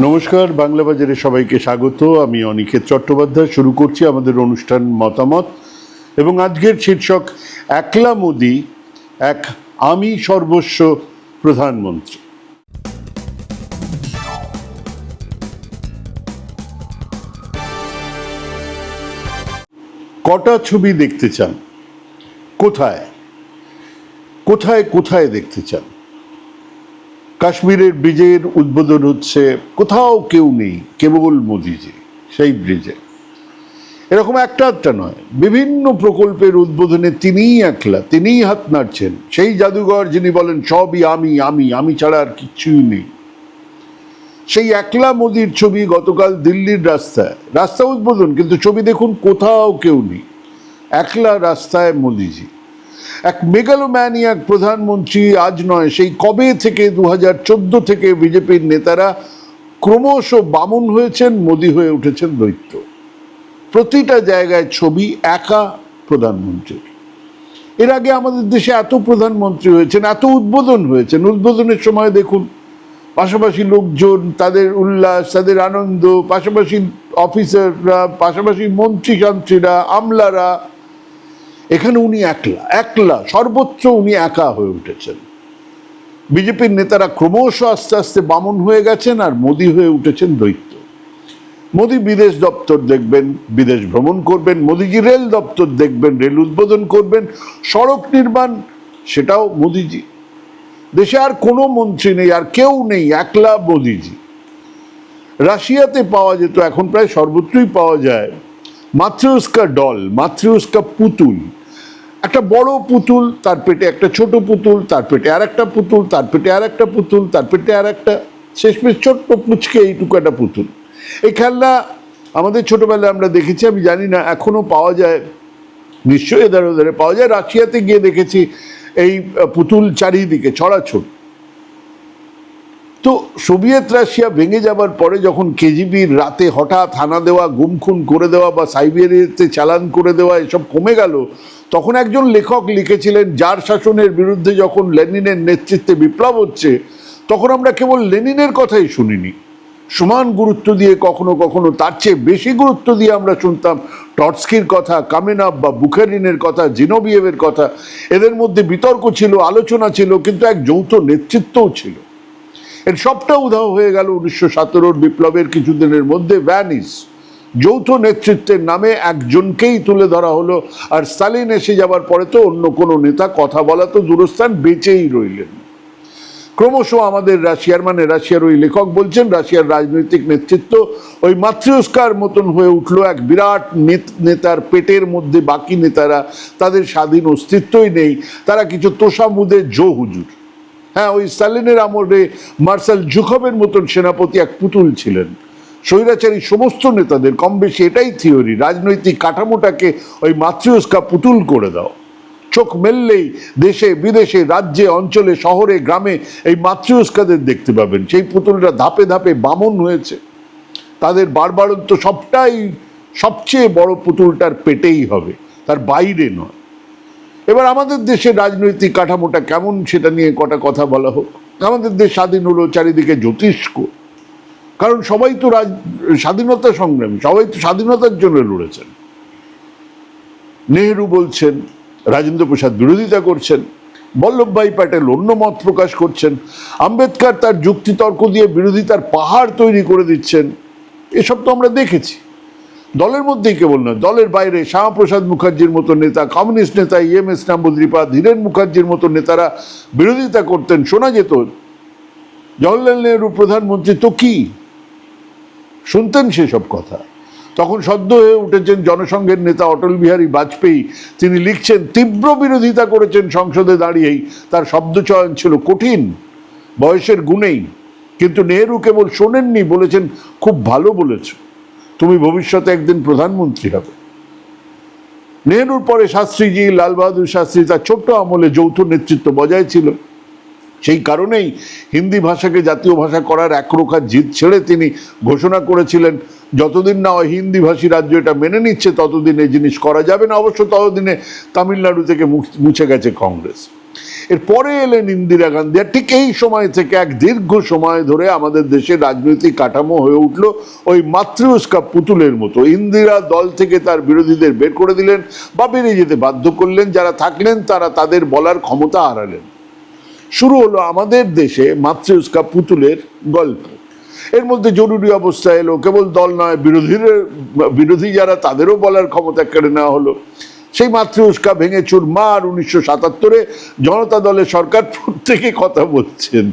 নমস্কার, বাংলা বাজারে সবাইকে স্বাগত। আমি অনিকেত চট্টোপাধ্যায়, শুরু করছি আমাদের অনুষ্ঠান মতামত। এবং আজকের শীর্ষক, একলা মোদি, এক আমি সর্বস্ব প্রধানমন্ত্রী। কটা ছবি দেখতে চান? কোথায়? কোথায় কোথায় দেখতে চান? কাশ্মীরের ব্রিজের উদ্বোধন হচ্ছে কোথাও কেউ নেই, কেবল মোদিজি, সেই ব্রিজে। এরকম একটা একটা নয়, বিভিন্ন প্রকল্পের উদ্বোধনে তিনিই একলা, তিনিই হাত নাড়ছেন। সেই জাদুঘর যিনি বলেন, সবই আমি আমি আমি ছাড়া আর কিচ্ছুই নেই। সেই একলা মোদির ছবি গতকাল দিল্লির রাস্তায়, রাস্তা উদ্বোধন, কিন্তু ছবি দেখুন কোথাও কেউ নেই। একলা রাস্তায় মোদিজি। এক মেগালোম্যানিয়াক প্রধানমন্ত্রী আজ নয়, সেই কবে থেকে দু হাজার চোদ্দ থেকে বিজেপির নেতারা ক্রমশ বামুন হয়েছেন, মোদী হয়ে উঠেছেন দৈত্য। প্রতিটা জায়গায় ছবি একা প্রধানমন্ত্রীর। এর আগে আমাদের দেশে এত প্রধানমন্ত্রী হয়েছেন, এত উদ্বোধন হয়েছেন। উদ্বোধনের সময় দেখুন, পাশাপাশি লোকজন, তাদের উল্লাস, তাদের আনন্দ, পাশাপাশি অফিসাররা পাশাপাশি মন্ত্রী শান্ত্রীরা আমলারা এখানে উনি একলা একলা, সর্বোচ্চ উনি একা হয়ে উঠেছেন। বিজেপির নেতারা ক্রমশ আস্তে আস্তে বামন হয়ে গেছেন আর মোদি হয়ে উঠেছেন দৈত্য। মোদি বিদেশ দপ্তর দেখবেন, বিদেশ ভ্রমণ করবেন, মোদিজি রেল দপ্তর দেখবেন, রেল উদ্বোধন করবেন, সড়ক নির্মাণ, সেটাও মোদিজি। দেশে আর কোনো মন্ত্রী নেই, আর কেউ নেই, একলা মোদিজি। রাশিয়াতে পাওয়া যেত, এখন প্রায় সর্বত্রই পাওয়া যায় মাতৃস্কা ডল মাতৃস্কা পুতুল। একটা বড় পুতুল, তার পেটে একটা ছোট পুতুল, তার পেটে আর একটা পুতুল, তার পেটে আর একটা পুতুল, তার পেটে আর একটা শেষমেশ ছোট্ট পুচকে এইটুকু একটা পুতুল। এই খেলনা আমাদের ছোটোবেলায় আমরা দেখেছি, আমি জানি না এখনও পাওয়া যায়। নিশ্চয়ই এধারে ওধারে পাওয়া যায়। রাশিয়াতে গিয়ে দেখেছি, এই পুতুল চারিদিকে, ছড়াছড়। তো সোভিয়েত রাশিয়া ভেঙে যাবার পরে যখন কেজিবির রাতে হঠাৎ হানা দেওয়া, গুম খুন করে দেওয়া বা সাইবেরিয়াতে চালান করে দেওয়া এসব কমে গেল, তখন একজন লেখক লিখেছিলেন, যার শাসনের বিরুদ্ধে যখন লেনিনের নেতৃত্বে বিপ্লব হচ্ছে, তখন আমরা কেবল লেনিনের কথাই শুনিনি। সমান গুরুত্ব দিয়ে কখনো কখনো তার চেয়ে বেশি গুরুত্ব দিয়ে আমরা শুনতাম টটস্কির কথা কামেনাব বা বুখারিনের কথা জিনোবিয়েভের কথা। এদের মধ্যে বিতর্ক ছিল, আলোচনা ছিল, কিন্তু এক যৌথ নেতৃত্বও ছিল। এর সবটা উধাও হয়ে গেল উনিশশো সতেরোর বিপ্লবের কিছুদিনের মধ্যে ভ্যানিস যৌথ নেতৃত্বের নামে একজনকেই তুলে ধরা হলো আর স্টালিন এসে যাবার পরে তো অন্য কোনো নেতা কথা বলা তো দূরস্থান বেঁচেই রইলেন। ক্রমশ আমাদের রাশিয়ার মানে রাশিয়ার ওই লেখক বলছেন, রাশিয়ার রাজনৈতিক নেতৃত্ব ওই মাতৃস্কার মতন হয়ে উঠল এক বিরাট নেত- নেতার পেটের মধ্যে। বাকি নেতারা তাদের স্বাধীন অস্তিত্বই নেই, তারা কিছু তোষামুদে জো হুজুর। হ্যাঁ ওই স্টালিনের আমলে মার্শাল জুখবের মতন সেনাপতি এক পুতুল ছিলেন। স্বৈরাচারী সমস্ত নেতাদের, কম বেশি এটাই থিওরি, রাজনৈতিক কাঠামোটাকে ওই মাতৃস্কা পুতুল করে দাও। চোখ মেললেই দেশে, বিদেশে, রাজ্যে, অঞ্চলে, শহরে, গ্রামে এই মাতৃস্কাদের দেখতে পাবেন। সেই পুতুলরা ধাপে ধাপে বামন হয়েছে। তাদের বারবারত্ব সবটাই, সবচেয়ে বড় পুতুলটার পেটেই হবে, তার বাইরে নয়। এবার আমাদের দেশের রাজনৈতিক কাঠামোটা কেমন সেটা নিয়ে কটা কথা বলা হোক। আমাদের দেশ স্বাধীন হলো চারিদিকে জ্যোতিষ্ক। কারণ সবাই তো রাজ, স্বাধীনতা সংগ্রামী, সবাই তো স্বাধীনতার জন্য লড়েছেন। নেহেরু বলছেন, রাজেন্দ্র প্রসাদ বিরোধিতা করছেন বল্লভভাই প্যাটেল অন্য মত প্রকাশ করছেন, আম্বেদকর তার যুক্তিতর্ক দিয়ে বিরোধিতার পাহাড় তৈরি করে দিচ্ছেন, এসব তো আমরা দেখেছি। দলের মধ্যেই কেবল নয়, দলের বাইরে শ্যামাপ্রসাদ মুখার্জির মতো নেতা, কমিউনিস্ট নেতা ইএম এস নাম্বুদ্রিপা, ধীরেন মুখার্জির মতো নেতারা বিরোধিতা করতেন। শোনা যেত জওয়াহরলাল নেহরু প্রধানমন্ত্রী তো কি? শুনতেন সেসব কথা। তখন সদ্য হয়ে উঠেছেন জনসংঘের নেতা অটল বিহারী বাজপেয়ী। তিনি লিখছেন, তীব্র বিরোধিতা করেছেন সংসদে দাঁড়িয়েই। তার শব্দচয়ন ছিল কঠিন, বয়সের গুণেই। কিন্তু নেহরু কেবল শোনেননি, বলেছেন, খুব ভালো বলেছ। তুমি ভবিষ্যতে একদিন প্রধানমন্ত্রী হবে। নেহরুর পরে শাস্ত্রীজি, লাল বাহাদুর শাস্ত্রী তার ছোট্ট আমলে যৌথ নেতৃত্ব বজায় ছিল। সেই কারণেই হিন্দি ভাষাকে জাতীয় ভাষা করার একরোখা জিত ছেড়ে তিনি ঘোষণা করেছিলেন, যতদিন না ওই হিন্দি ভাষী রাজ্য এটা মেনে নিচ্ছে, ততদিন এই জিনিস করা যাবে না। অবশ্য ততদিনে তামিলনাড়ু থেকে মুছে গেছে কংগ্রেস। এরপরে এলেন ইন্দিরা গান্ধী। আর ঠিক এই সময় থেকে এক দীর্ঘ সময় ধরে আমাদের দেশের রাজনৈতিক কাঠামো হয়ে উঠল ওই মাতৃস্কা পুতুলের মতো। ইন্দিরা দল থেকে তার বিরোধীদের বের করে দিলেন বা বেরিয়ে যেতে বাধ্য করলেন। যারা থাকলেন তারা তাদের বলার ক্ষমতা হারালেন। শুরু হলো আমাদের দেশে মাতৃস্কা পুতুলের গল্প। এর মধ্যে জরুরি অবস্থা এলো। কেবল দল নয়, বিরোধীর বিরোধী যারা তাদেরও বলার ক্ষমতা কেড়ে নেওয়া হলো। সেই মাতৃস্কা ভেঙে চুরমার উনিশশো সাতাত্তরে জনতা দলের সরকার প্রত্যেকে কথা বলছেন,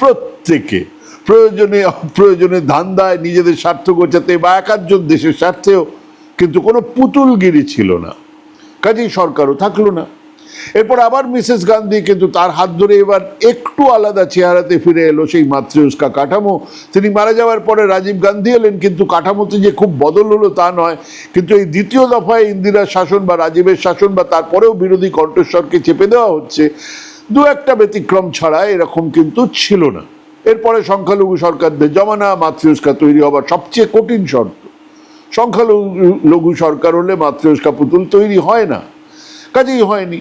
প্রত্যেকে। প্রয়োজনে প্রয়োজনে ধান্দায় নিজেদের স্বার্থ গোছাতে বা একাধজন দেশের স্বার্থেও কিন্তু কোনো পুতুলগিরি ছিল না। কাজেই সরকারও থাকল না। এরপর আবার মিসেস গান্ধী কিন্তু তার হাত ধরে এবার একটু আলাদা চেহারাতে ফিরে এলো সেই মাতৃস্কা কাঠামো। তিনি মারা যাওয়ার পরে রাজীব গান্ধী এলেন, কিন্তু কাঠামোতে যে খুব বদল হলো তা নয়। কিন্তু এই দ্বিতীয় দফায় ইন্দিরার শাসন বা রাজীবের শাসন বা তারপরেও বিরোধী কণ্ঠস্বরকে চেপে দেওয়া হচ্ছে, দু একটা ব্যতিক্রম ছাড়া এরকম কিন্তু ছিল না। এরপরে সংখ্যালঘু সরকারদের জমানা মাতৃস্কা তৈরি হবার সবচেয়ে কঠিন শর্ত। সংখ্যালঘু, লঘু সরকার হলে মাতৃস্কা পুতুল তৈরি হয় না। কাজেই হয়নি।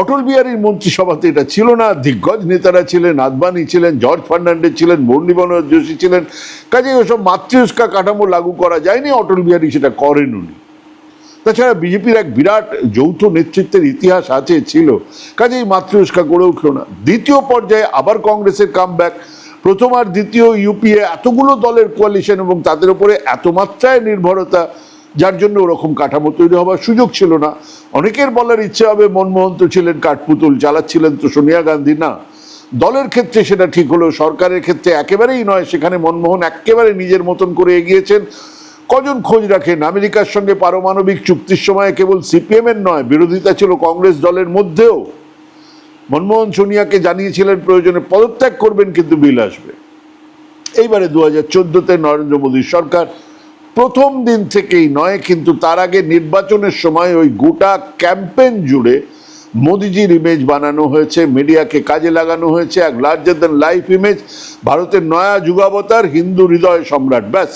অটল বিহারীর মন্ত্রিসভাতে এটা ছিল না। দিগ্গজ নেতারা ছিলেন, আদবানি ছিলেন, জর্জ ফার্নান্ডেজ ছিলেন, মুরলী মনোহর যোশী ছিলেন। কাজেই ওসব মাতৃস্কা কাঠামো লাগু করা যায়নি, অটল বিহারী সেটা করেন উনি। তাছাড়া বিজেপির এক বিরাট যৌথ নেতৃত্বের ইতিহাস আছে, ছিল। কাজেই মাতৃস্কা গড়ে উঠল না। দ্বিতীয় পর্যায়ে আবার কংগ্রেসের কামব্যাক। প্রথম আর দ্বিতীয় ইউপিএ এতগুলো দলের কোয়ালিশন এবং তাদের উপরে এত মাত্রায় নির্ভরতা যার জন্য ওরকম কাঠামো তৈরি হওয়ার সুযোগ ছিল না। অনেকের বলার ইচ্ছে হবে মনমোহন তো ছিলেন কাঠপুতুল চালাচ্ছিলেন তো সোনিয়া গান্ধী। না, দলের ক্ষেত্রে সেটা ঠিক হলো, সরকারের ক্ষেত্রে একেবারেই নয়, সেখানে মনমোহন একেবারে নিজের মতন করে এগিয়েছেন। কজন খোঁজ রাখেন? আমেরিকার সঙ্গে পারমাণবিক চুক্তির সময় কেবল সিপিএম এর নয়, বিরোধিতা ছিল কংগ্রেস দলের মধ্যেও। মনমোহন সোনিয়াকে জানিয়েছিলেন প্রয়োজনে পদত্যাগ করবেন, কিন্তু বিল আসবে। এইবারে দু হাজার চোদ্দতে নরেন্দ্র মোদীর সরকার প্রথম দিন থেকেই নয়, কিন্তু তার আগে নির্বাচনের সময় ওই গোটা ক্যাম্পেন জুড়ে মোদিজির ইমেজ বানানো হয়েছে মিডিয়াকে কাজে লাগানো হয়েছে, এক লার্জার দ্যান লাইফ ইমেজ ভারতের নয়া যুগাবতার হিন্দু হৃদয় সম্রাট, ব্যাস।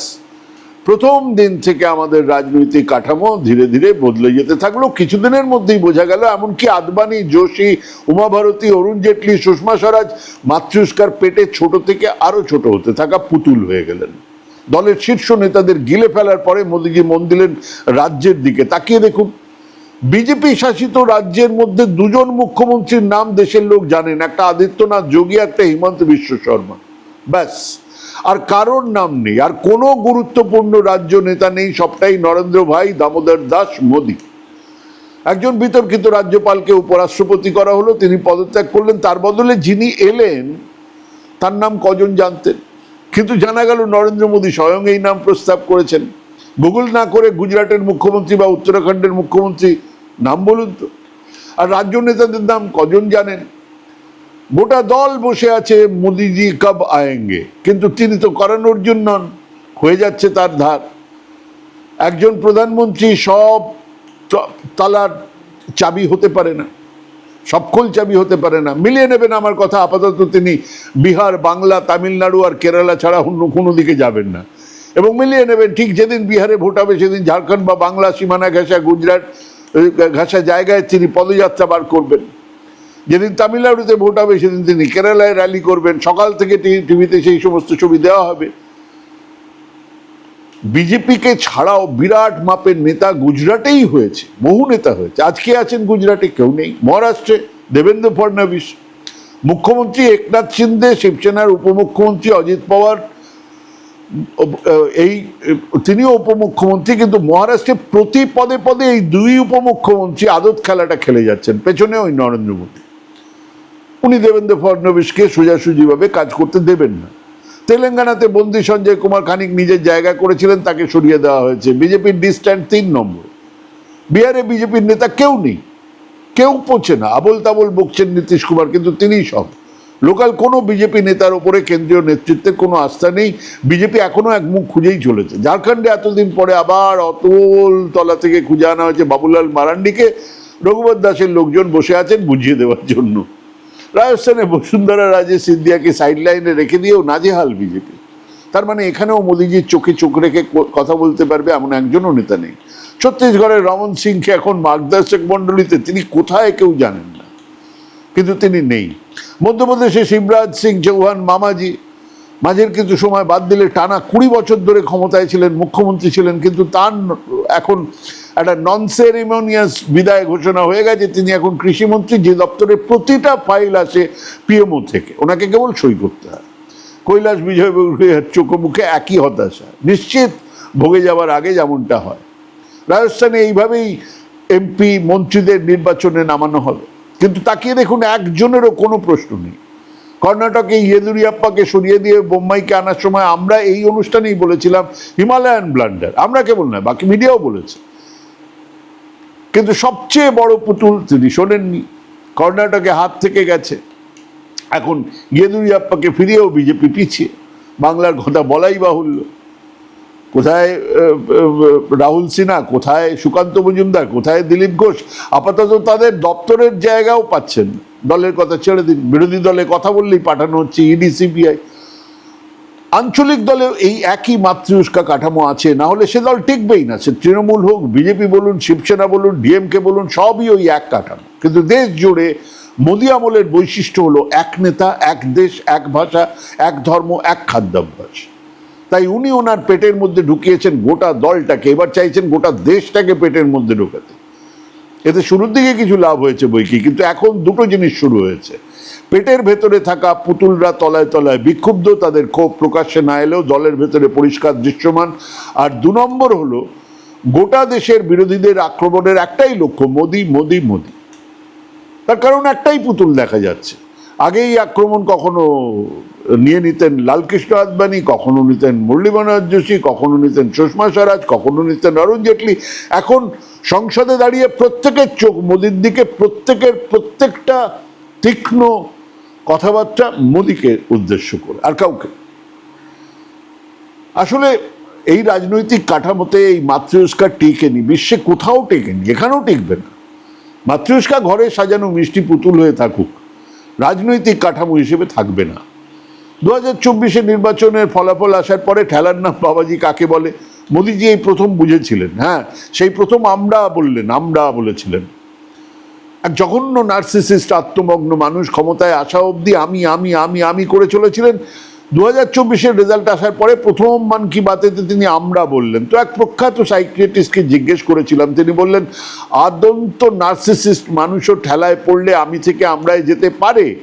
প্রথম দিন থেকে আমাদের রাজনৈতিক কাঠামো ধীরে ধীরে বদলে যেতে থাকল, কিছুদিনের মধ্যেই বোঝা গেল, এমনকি আদবানি যোশী উমাভারতী, অরুণ জেটলি, সুষমা স্বরাজ, মাতৃস্কার পেটে ছোট থেকে আরও ছোট হতে থাকা পুতুল হয়ে গেলেন। দলের শীর্ষ নেতাদের গিলে ফেলার পরে মোদীজি মন দিলেন রাজ্যের দিকে। তাকিয়ে দেখুন, বিজেপি শাসিত রাজ্যের মধ্যে দুজন মুখ্যমন্ত্রীর নাম দেশের লোক জানেন, একটা আদিত্যনাথ যোগী একটা হিমন্ত বিশ্ব শর্মা। ব্যাস, আর কারোর নাম নেই, আর কোনো গুরুত্বপূর্ণ রাজ্য নেতা নেই, সবটাই নরেন্দ্র ভাই, দামোদর দাস, মোদী। একজন বিতর্কিত রাজ্যপালকে উপরাষ্ট্রপতি করা হলো, তিনি পদত্যাগ করলেন, তার বদলে যিনি এলেন, তার নাম কজন জানতেন? কিন্তু জানা গেল নরেন্দ্র মোদী স্বয়ং এই নাম প্রস্তাব করেছেন। গুগল না করে গুজরাটের মুখ্যমন্ত্রী বা উত্তরাখণ্ডের মুখ্যমন্ত্রী নাম বলুন তো। আর রাজ্য নেতাদের নাম কজন জানেন? গোটা দল বসে আছে মোদিজি কব আয়েঙ্গে। কিন্তু তিনি তো করানোর জন্য নন, হয়ে যাচ্ছে তার ধার। একজন প্রধানমন্ত্রী সব তালার চাবি হতে পারে না। সবকল চাবি হতে পারে না। মিলিয়ে নেবেন আমার কথা, আপাতত তিনি বিহার, বাংলা, তামিলনাড়ু আর কেরালা ছাড়া অন্য কোনো দিকে যাবেন না। এবং মিলিয়ে নেবেন, ঠিক যেদিন বিহারে ভোট হবে সেদিন ঝাড়খণ্ড বা বাংলা, সীমানা ঘেঁষা গুজরাট ঘেঁষা জায়গায় তিনি পদযাত্রা বার করবেন। যেদিন তামিলনাড়ুতে ভোট হবে সেদিন তিনি কেরালায় র্যালি করবেন। সকাল থেকে টিভিতে সেই সমস্ত ছবি দেওয়া হবে। বিজেপিকে ছাড়াও বিরাট মাপের নেতা গুজরাটেই হয়েছে, বহু নেতা হয়েছে। আজকে আছেন গুজরাটে, কেউ নেই। মহারাষ্ট্রে দেবেন্দ্র ফডনবিস, মুখ্যমন্ত্রী একনাথ শিন্দে, শিবসেনার উপমুখ্যমন্ত্রী অজিত পাওয়ার এই তিনিও উপমুখ্যমন্ত্রী, কিন্তু মহারাষ্ট্রে প্রতি পদে পদে এই দুই উপমুখ্যমন্ত্রী আদত খেলাটা খেলে যাচ্ছেন। পেছনে ওই নরেন্দ্র মোদী। উনি দেবেন্দ্র ফডনবিসকে সোজাসুজিভাবে কাজ করতে দেবেন না। তেলেঙ্গানাতে বন্দি সঞ্জয় কুমার খানিক নিজের জায়গা করেছিলেন, তাকে সরিয়ে দেওয়া হয়েছে। বিজেপির ডিস্ট্যান্ট তিন নম্বর। বিহারে বিজেপির নেতা কেউ নেই। কেউ পৌঁছে না। আবল তাবল বকছেন নীতিশ কুমার, কিন্তু তিনিই সব। লোকাল কোনো বিজেপি নেতার ওপরে কেন্দ্রীয় নেতৃত্বের কোনো আস্থা নেই। বিজেপি এখনও এক মুখ খুঁজেই চলেছে। ঝাড়খণ্ডে এতদিন পরে আবার অতল তলা থেকে খুঁজে আনা হয়েছে বাবুলাল মারান্ডিকে। রঘুবর দাসের লোকজন বসে আছেন বুঝিয়ে দেওয়ার জন্য। রাজস্থানে বসুন্ধরা রাজে সিন্ধিয়াকে সাইডলাইনে রেখে দিয়েও নাজেহাল বিজেপি। তার মানে এখানেও মোদিজির চোখে চোখ রেখে কথা বলতে পারবে এমন একজনও নেতা নেই। ছত্তিশগড়ের রমন সিংকে এখন মার্গদর্শক মণ্ডলীতে তিনি কোথায় কেউ জানেন না। কিন্তু তিনি নেই। মধ্যপ্রদেশে শিবরাজ সিং চৌহান, মামাজি মাঝের কিছু সময় বাদ দিলে টানা কুড়ি বছর ধরে ক্ষমতায় ছিলেন, মুখ্যমন্ত্রী ছিলেন, কিন্তু তার এখন একটা নন সেরিমোনিয়াস বিদায় ঘোষণা হয়ে গেছে। তিনি এখন কৃষিমন্ত্রী, যে দপ্তরের প্রতিটা ফাইল আসে পিএমও থেকে। ওনাকে কেবল সই করতে হয়। কৈলাস বিজয় বর্গীয় চোখে মুখে একই হতাশা। নিশ্চিত ভোগে যাওয়ার আগে যেমনটা হয়। রাজস্থানে এইভাবেই এমপি মন্ত্রীদের নির্বাচনে নামানো হবে। কিন্তু তাকিয়ে দেখুন, একজনেরও কোনো প্রশ্ন নেই। কর্ণাটকে ইয়েদুরিয়াপ্পাকে সরিয়ে দিয়ে বোম্বাইকে আনার সময় আমরা এই অনুষ্ঠানেই বলেছিলাম হিমালয়ান ব্লান্ডার। আমরা কেবল নয়, বাকি মিডিয়াও বলেছে। কিন্তু সবচেয়ে বড় পুতুল তিনি শোনেননি। কর্ণাটকে হাত থেকে গেছে। এখন ইয়েদুরিয়াপ্পাকে ফিরিয়েও বিজেপি পিছিয়ে। বাংলার কথা বলাই বাহুল্য। কোথায় রাহুল সিনহা, কোথায় সুকান্ত মজুমদার, কোথায় দিলীপ ঘোষ? আপাতত তাদের দপ্তরের জায়গাও পাচ্ছেন না। দলের কথা ছেড়ে দিন, বিরোধী দলে কথা বললেই পাঠানো হচ্ছে ইডি সিবিআই আঞ্চলিক দলে এই একই মাতৃউস্কা কাঠামো আছে, না হলে সে দল টিকবেই না। সে তৃণমূল হোক, বিজেপি বলুন, শিবসেনা বলুন ডিএমকে বলুন, সবই ওই এক কাঠামো। কিন্তু দেশ জুড়ে মোদী আমলের বৈশিষ্ট্য হলো এক নেতা, এক দেশ, এক ভাষা, এক ধর্ম, এক খাদ্যাভ্যাস। তাই উনি ওনার পেটের মধ্যে ঢুকিয়েছেন গোটা দলটাকে, এবার চাইছেন গোটা দেশটাকে পেটের মধ্যে ঢোকাতে। এতে শুরুর দিকে কিছু লাভ হয়েছে বইকি, কিন্তু এখন দুটো জিনিস শুরু হয়েছে। পেটের ভেতরে থাকা পুতুলরা তলায় তলায় বিক্ষুব্ধ, তাদের ক্ষোভ প্রকাশ্যে না এলেও দলের ভেতরে পরিষ্কার দৃশ্যমান। আর দু নম্বর হলো, গোটা দেশের বিরোধীদের আক্রমণের একটাই লক্ষ্য, মোদি মোদি মোদি। তার কারণ একটাই পুতুল দেখা যাচ্ছে। আগেই আক্রমণ কখনো নিয়ে নিতেন লালকৃষ্ণ আদবানি, কখনো নিতেন মুরলী মনোহর যোশী, কখনো নিতেন সুষমা স্বরাজ, কখনো নিতেন অরুণ জেটলি। এখন সংসদে দাঁড়িয়ে প্রত্যেকের চোখ মোদির দিকে, প্রত্যেকের প্রত্যেকটা তীক্ষ্ণ কথাবার্তা মোদিকে উদ্দেশ্য করে, আর কাউকে। আসলে এই রাজনৈতিক কাঠামোতে এই মাতৃস্কার টিকেনি, বিশ্বে কোথাও টেকেনি, এখানেও টিকবে না। মাতৃস্কা ঘরে সাজানো মিষ্টি পুতুল হয়ে থাকুক রাজনৈতিক কাঠামো হিসেবে থাকবে না। দু হাজার চব্বিশে নির্বাচনের ফলাফল আসার পরে ঠেলার নাম বাবাজি কাকে বলে? মোদিজি এই প্রথম বুঝেছিলেন হ্যাঁ? সেই প্রথম আমরা বললেন, আমরা বলেছিলেন। এক জঘন্য নার্সিসিস্ট, আত্মমগ্ন মানুষ, ক্ষমতায় আসা অবধি আমি আমি আমি আমি করে চলেছিলেন। দু হাজার চব্বিশের রেজাল্ট আসার পরে প্রথম মান কি বাতেতে তিনি আমরা বললেন। তো এক প্রখ্যাত সাইক্রিয়াটিস্টকে জিজ্ঞেস করেছিলাম, তিনি বললেন, আদন্ত নার্সিসিস্ট মানুষও ঠেলায় পড়লে আমি থেকে আমরাই যেতে পারে?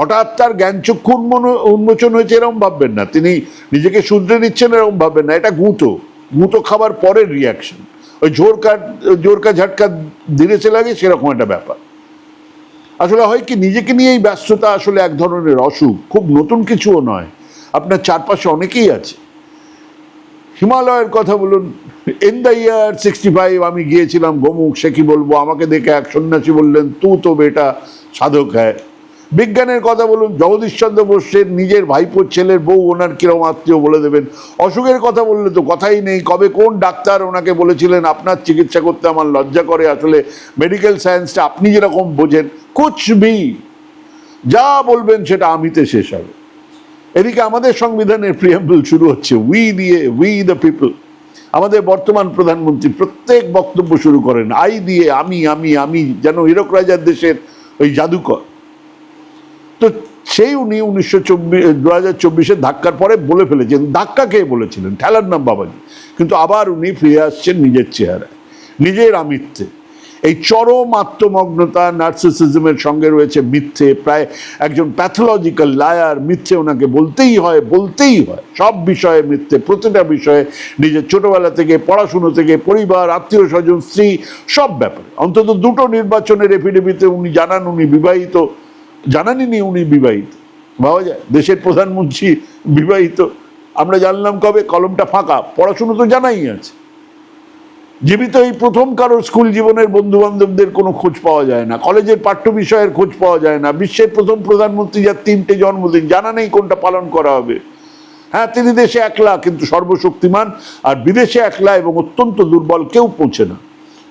হঠাৎ তার জ্ঞানচক্ষু উন্মোন- উন্মোচন হয়েছে এরকম ভাববেন না। তিনি নিজেকে শুধরে নিচ্ছেন এরকম ভাববেন না। এটা গুঁতো। গুঁতো খাবার পরের রিয়াকশন ওই জোরকা জোরকা ঝাটকা ধীরেছে লাগে, সেরকম একটা ব্যাপার। আসলে হয় কি, নিজেকে নিয়েই ব্যস্ততা আসলে এক ধরনের অসুখ। খুব নতুন কিছুও নয়। আপনার চারপাশে অনেকেই আছে। হিমালয়ের কথা বলুন in the year sixty five আমি গিয়েছিলাম গোমুখ, সে কি বলব? আমাকে দেখে এক সন্ন্যাসী বললেন, তু তো বেটা সাধক হ্যায়। বিজ্ঞানের কথা বলুন, জগদীশচন্দ্র বসের নিজের ভাইপোর ছেলের বউ, ওনার কিরম আত্মীয় বলে দেবেন। অসুখের কথা বললে তো কথাই নেই, কবে কোন ডাক্তার ওনাকে বলেছিলেন, আপনার চিকিৎসা করতে আমার লজ্জা করে, আসলে মেডিকেল সায়েন্সটা আপনি যেরকম বোঝেন কুচবি যা বলবেন সেটা আমিতে শেষ হবে। এদিকে আমাদের সংবিধানের প্রিয়াম্বল শুরু হচ্ছে উই দিয়ে উই দ্য পিপল আমাদের বর্তমান প্রধানমন্ত্রী প্রত্যেক বক্তব্য শুরু করেন আই দিয়ে, আমি আমি আমি, যেন হীরক রাজার দেশের ওই জাদুকর। তো সেই উনি উনিশশো চব্বিশ দু ধাক্কার পরে বলে ফেলেছেন। ধাক্কা খেয়ে বলেছিলেন, ঠেলার নাম বাবাজি। কিন্তু আবার উনি ফিরে আসছেন নিজের চেহারায়, নিজের আমিত্বে। এই চরম আত্মমগ্নতা, নার্সিসিজমের সঙ্গে রয়েছে মিথ্যে, প্রায় একজন প্যাথোলজিক্যাল লায়ার, মিথ্যে ওনাকে বলতেই হয় বলতেই হয়। সব বিষয়ে মিথ্যে, প্রতিটা বিষয়ে নিজের ছোটোবেলা থেকে, পড়াশুনো থেকে, পরিবার, আত্মীয় স্বজন, স্ত্রী, সব ব্যাপারে। অন্তত দুটো নির্বাচনের এফিডেভিতে উনি জানান, উনি বিবাহিত। জানাননি উনি বিবাহিত। ভাবা যায়, দেশের প্রধানমন্ত্রী বিবাহিত। আমরা জানলাম কবে, কলমটা ফাঁকা। পড়াশুনো তো জানাই আছে। জীবিত এই প্রথম কারও স্কুল জীবনের বন্ধু বান্ধবদের কোনো খোঁজ পাওয়া যায় না। কলেজের পাঠ্য বিষয়ের খোঁজ পাওয়া যায় না। বিশ্বের প্রথম প্রধানমন্ত্রী যার তিনটে জন্মদিন, জানা নেই কোনটা পালন করা হবে। হ্যাঁ তিনি দেশে একলা, কিন্তু সর্বশক্তিমান। আর বিদেশে একলা এবং অত্যন্ত দুর্বল, কেউ পৌঁছে না।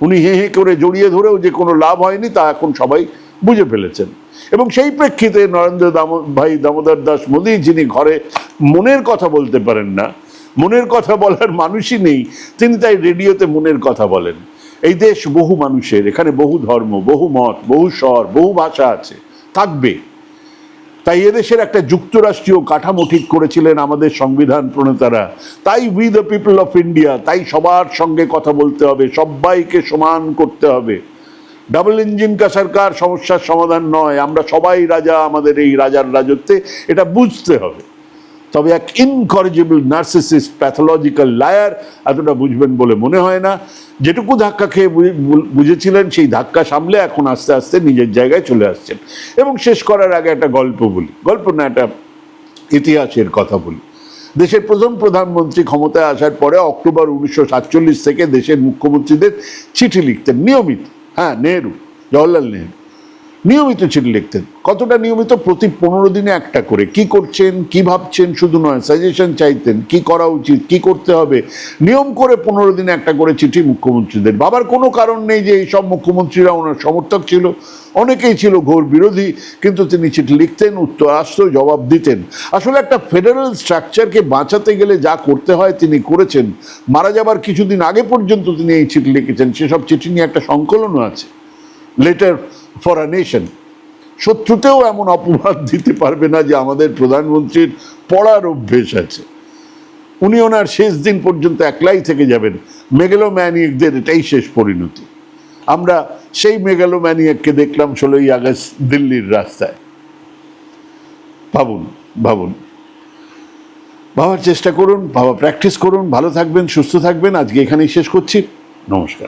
উনি হে হে করে জড়িয়ে ধরেও যে কোনো লাভ হয়নি, তা এখন সবাই বুঝে ফেলেছেন। এবং সেই প্রেক্ষিতে নরেন্দ্র দাম, ভাই দামোদর দাস মোদী যিনি ঘরে মনের কথা বলতে পারেন না, মনের কথা বলার মানুষই নেই, তিনি তাই রেডিওতে মনের কথা বলেন। এই দেশ বহু মানুষের, এখানে বহু ধর্ম, বহু মত, বহু স্বর, বহু ভাষা আছে, থাকবে। তাই এদেশের একটা যুক্তরাষ্ট্রীয় কাঠামো ঠিক করেছিলেন আমাদের সংবিধান প্রণেতারা। তাই we the people of India তাই সবার সঙ্গে কথা বলতে হবে, সবাইকে সমান করতে হবে। ডাবল ইঞ্জিন কা সরকার, সমস্যার সমাধান নয়। আমরা সবাই রাজা, আমাদের এই রাজার রাজত্বে এটা বুঝতে হবে। তবে এক ইনকরেজিবল নার্সিসিস প্যাথোলজিক্যাল লায়ার এতটা বুঝবেন বলে মনে হয় না। যেটুকু ধাক্কা খেয়ে বুঝেছিলেন, সেই ধাক্কা সামলে এখন আস্তে আস্তে নিজের জায়গায় চলে আসছেন। এবং শেষ করার আগে একটা গল্প বলি। গল্প না, একটা ইতিহাসের কথা বলি। দেশের প্রথম প্রধানমন্ত্রী ক্ষমতায় আসার পরে অক্টোবর উনিশশো সাতচল্লিশ থেকে দেশের মুখ্যমন্ত্রীদের চিঠি লিখতেন, নিয়মিত। হ্যাঁ নেহরু জওয়াহরলাল নেহরু। নিয়মিত চিঠি লিখতেন। কতটা নিয়মিত? প্রতি পনেরো দিনে একটা করে। কি করছেন, কি ভাবছেন, শুধু নয় সাজেশন চাইতেন, কি করা উচিত, কি করতে হবে। নিয়ম করে পনেরো দিনে একটা করে চিঠি মুখ্যমন্ত্রীদের। বাবার কোনো কারণ নেই যে এইসব মুখ্যমন্ত্রীরা ওনার সমর্থক ছিল। অনেকেই ছিল ঘোর বিরোধী, কিন্তু তিনি চিঠি লিখতেন, উত্তর আসতো, জবাব দিতেন। আসলে একটা ফেডারেল স্ট্রাকচারকে বাঁচাতে গেলে যা করতে হয় তিনি করেছেন। মারা যাবার কিছুদিন আগে পর্যন্ত তিনি এই চিঠি লিখেছেন। সেসব চিঠি নিয়ে একটা সংকলনও আছে। লেটার ফর আ নেশন শত্রুতেও এমন অপবাদ দিতে পারবে না যে আমাদের প্রধানমন্ত্রীর পড়ার অভ্যেস আছে। উনি ওনার শেষ দিন পর্যন্ত একলাই থেকে যাবেন। মেগালোম্যানিকদের এটাই শেষ পরিণতি। আমরা সেই মেগালোম্যানিয়াককে দেখলাম ষোলোই আগস্ট দিল্লির রাস্তায়। ভাবুন ভাবুন। ভাবার চেষ্টা করুন, ভাবা প্র্যাকটিস করুন, ভালো থাকবেন, সুস্থ থাকবেন। আজকে এখানেই শেষ করছি। নমস্কার।